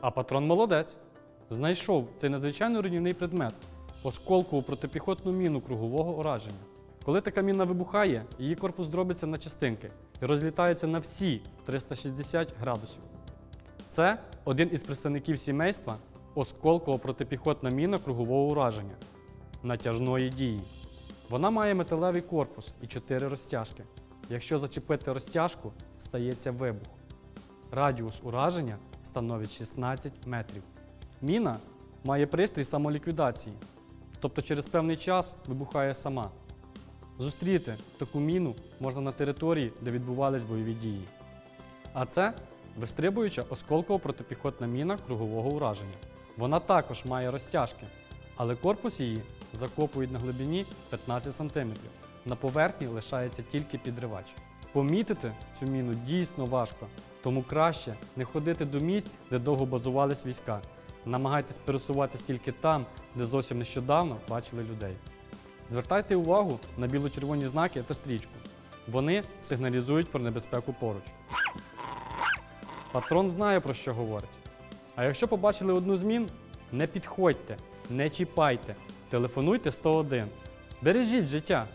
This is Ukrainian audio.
А патрон молодець. Знайшов цей надзвичайно руйнівний предмет осколкову протипіхотну міну кругового ураження. Коли така міна вибухає, її корпус дробиться на частинки і розлітається на всі 360 градусів. Це один із представників сімейства осколково протипіхотна міна кругового ураження натяжної дії. Вона має металевий корпус і чотири розтяжки. Якщо зачепити розтяжку, стається вибух. Радіус ураження становить 16 метрів. Міна має пристрій самоліквідації, тобто через певний час вибухає сама. Зустріти таку міну можна на території, де відбувались бойові дії. А це вистрибуюча осколково протипіхотна міна кругового ураження. Вона також має розтяжки, але корпус її закопують на глибині 15 см. На поверхні лишається тільки підривач. Помітити цю міну дійсно важко, тому краще не ходити до місць, де довго базувались війська. Намагайтесь пересуватись тільки там, де зовсім нещодавно бачили людей. Звертайте увагу на біло-червоні знаки та стрічку. Вони сигналізують про небезпеку поруч. Патрон знає про що говорить. А якщо побачили одну з мін, не підходьте, не чіпайте, телефонуйте 101. Бережіть життя,